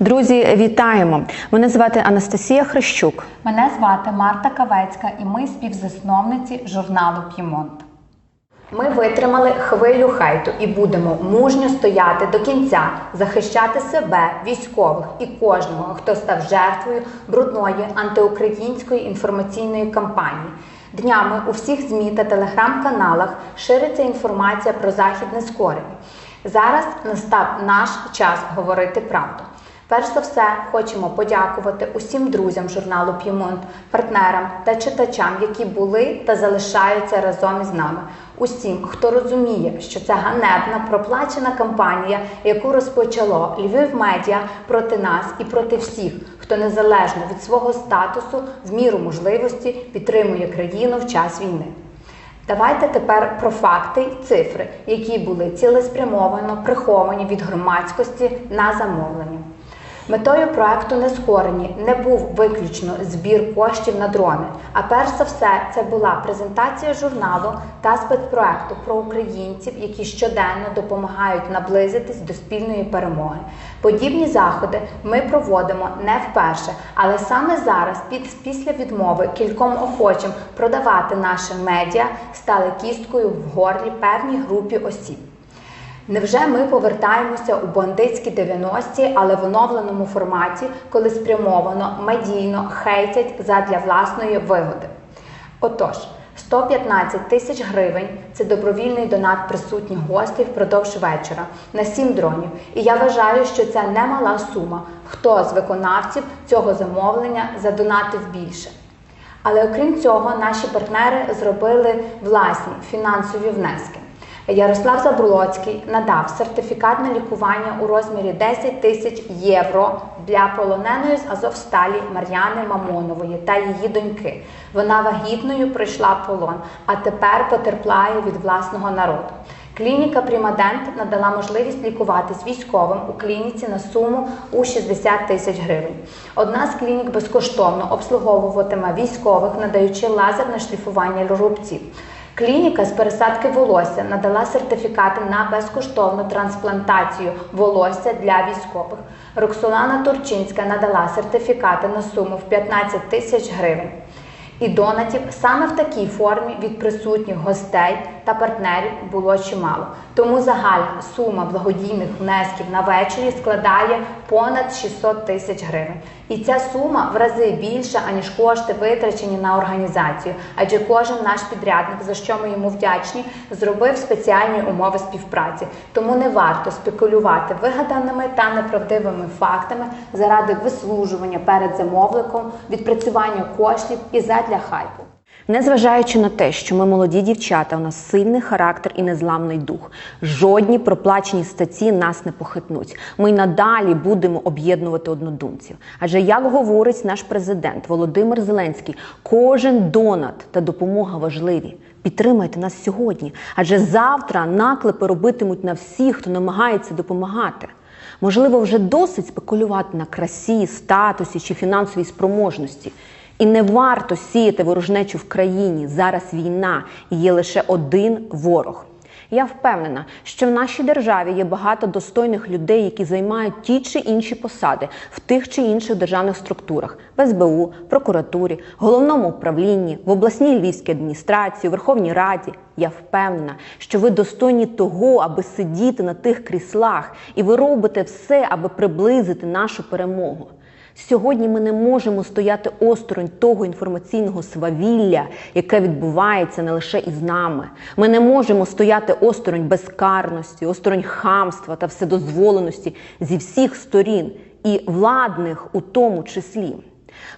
Друзі, вітаємо! Мене звати Анастасія Хрещук. Мене звати Марта Кавецька, і ми співзасновниці журналу П'ємонт. Ми витримали хвилю хейту і будемо мужньо стояти до кінця, захищати себе, військових і кожного, хто став жертвою брудної антиукраїнської інформаційної кампанії. Днями у всіх ЗМІ та телеграм-каналах шириться інформація про західне скорення. Зараз настав наш час говорити правду. Перш за все, хочемо подякувати усім друзям журналу П'ємонт, партнерам та читачам, які були та залишаються разом із нами. Усім, хто розуміє, що це ганебна проплачена кампанія, яку розпочало Львів Медіа проти нас і проти всіх, хто незалежно від свого статусу в міру можливості підтримує країну в час війни. Давайте тепер про факти й цифри, які були цілеспрямовано приховані від громадськості на замовлення. Метою проекту Нескорені не був виключно збір коштів на дрони. А перш за все, це була презентація журналу та спецпроекту про українців, які щоденно допомагають наблизитись до спільної перемоги. Подібні заходи ми проводимо не вперше, але саме зараз, під після відмови кільком охочим продавати наше медіа, стали кісткою в горлі певній групі осіб. Невже ми повертаємося у бандитські 90-ті, але в оновленому форматі, коли спрямовано, медійно хейтять задля власної вигоди? Отож, 115 тисяч гривень це добровільний донат присутніх гостей впродовж вечора на 7 дронів. І я вважаю, що це немала сума. Хто з виконавців цього замовлення задонатив більше? Але окрім цього, наші партнери зробили власні фінансові внески. Ярослав Забрулоцький надав сертифікат на лікування у розмірі 10 тисяч євро для полоненої з Азовсталі Мар'яни Мамонової та її доньки. Вона вагітною пройшла полон, а тепер потерпляє від власного народу. Клініка Примадент надала можливість лікуватись військовим у клініці на суму у 60 тисяч гривень. Одна з клінік безкоштовно обслуговуватиме військових, надаючи лазерне шліфування рубців. Клініка з пересадки волосся надала сертифікати на безкоштовну трансплантацію волосся для військових. Роксолана Турчинська надала сертифікати на суму в 15 тисяч гривень. І донатів саме в такій формі від присутніх гостей та партнерів було чимало. Тому загальна сума благодійних внесків на вечорі складає понад 600 тисяч гривень. І ця сума в рази більша, аніж кошти витрачені на організацію. Адже кожен наш підрядник, за що ми йому вдячні, зробив спеціальні умови співпраці. Тому не варто спекулювати вигаданими та неправдивими фактами заради вислужування перед замовником, відпрацювання коштів і задля хайпу. Незважаючи на те, що ми молоді дівчата, у нас сильний характер і незламний дух. Жодні проплачені статті нас не похитнуть. Ми й надалі будемо об'єднувати однодумців. Адже, як говорить наш президент Володимир Зеленський, кожен донат та допомога важливі. Підтримайте нас сьогодні, адже завтра наклепи робитимуть на всіх, хто намагається допомагати. Можливо, вже досить спекулювати на красі, статусі чи фінансовій спроможності. І не варто сіяти ворожнечу в країні. Зараз війна і є лише один ворог. Я впевнена, що в нашій державі є багато достойних людей, які займають ті чи інші посади в тих чи інших державних структурах в СБУ, прокуратурі, головному управлінні, в обласній львівській адміністрації, Верховній Раді. Я впевнена, що ви достойні того, аби сидіти на тих кріслах, і ви робите все, аби приблизити нашу перемогу. Сьогодні ми не можемо стояти осторонь того інформаційного свавілля, яке відбувається не лише із нами. Ми не можемо стояти осторонь безкарності, осторонь хамства та вседозволеності зі всіх сторін, і владних у тому числі.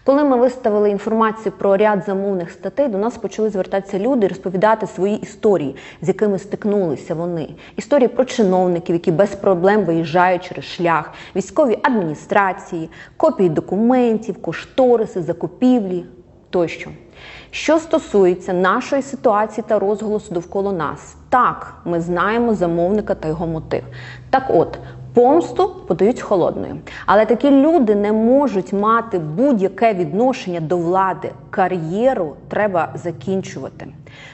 Коли ми виставили інформацію про ряд замовних статей, до нас почали звертатися люди і розповідати свої історії, з якими стикнулися вони. Історії про чиновників, які без проблем виїжджають через шлях, військові адміністрації, копії документів, кошториси, закупівлі тощо. Що стосується нашої ситуації та розголосу довкола нас, так ми знаємо замовника та його мотив. Так от. Помсту подають холодною. Але такі люди не можуть мати будь-яке відношення до влади. Кар'єру треба закінчувати.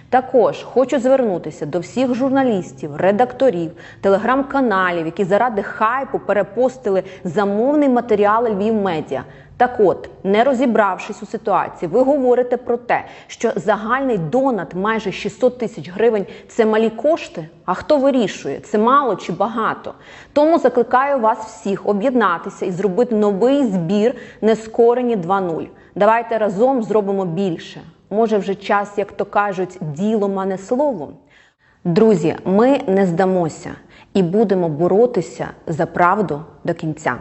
Також хочу звернутися до всіх журналістів, редакторів, телеграм-каналів, які заради хайпу перепостили замовний матеріал Львів Медіа. Так от, не розібравшись у ситуації, ви говорите про те, що загальний донат майже 600 тисяч гривень це малі кошти. А хто вирішує, це мало чи багато? Тому закликаю вас всіх об'єднатися і зробити новий збір нескорені 2.0. Давайте разом зробимо більше. Може, вже час, як то кажуть, ділом, а не словом. Друзі, ми не здамося і будемо боротися за правду до кінця.